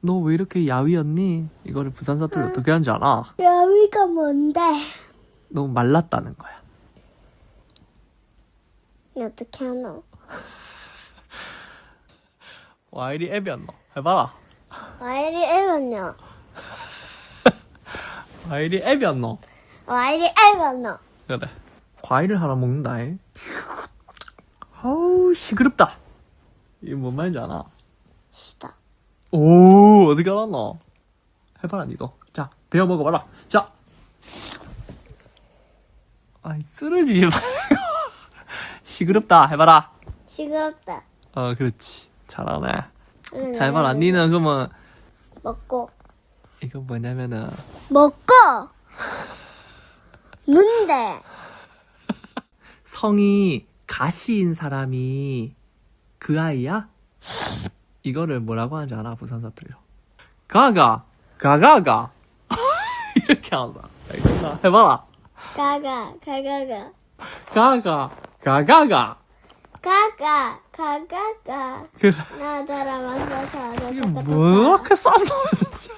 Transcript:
너 왜 이렇게 야위였니? 이거를 부산 사투리 어떻게 하는지 알아? 여기가 뭔데? 너무 말랐다는 거야. 어떻게 하노? 와 이리 애비였노? 해봐라. 와 이리 애겼노? 와 이리 애비였노? 와 이리 애겼노? 그래. 과일을 하나 먹는다. 잉. 아우 시끄럽다. 이게 뭔 말인지 알아? 시다. 오 어떻게 알았노? 해봐라 니도. 자 배워 먹어봐라. 자. 아이 쓰러지지 말고. 시끄럽다. 해봐라. 시끄럽다. 어 그렇지. 잘하네. 그래, 잘 봐라. 니는 그러면 먹고 이거 뭐냐면은 먹고 문데 성이 가시인 사람이 그 아이야? 이거를 뭐라고 하는지 알아? 부산 사투리로. 가가, 가가가. 이렇게 한다. 알겠나? 해봐라. 가가 가가가 가가, 가가가. 가가 가가가 그래. 나더러 만져서 이게 뭐 이렇게 싼다, 진짜.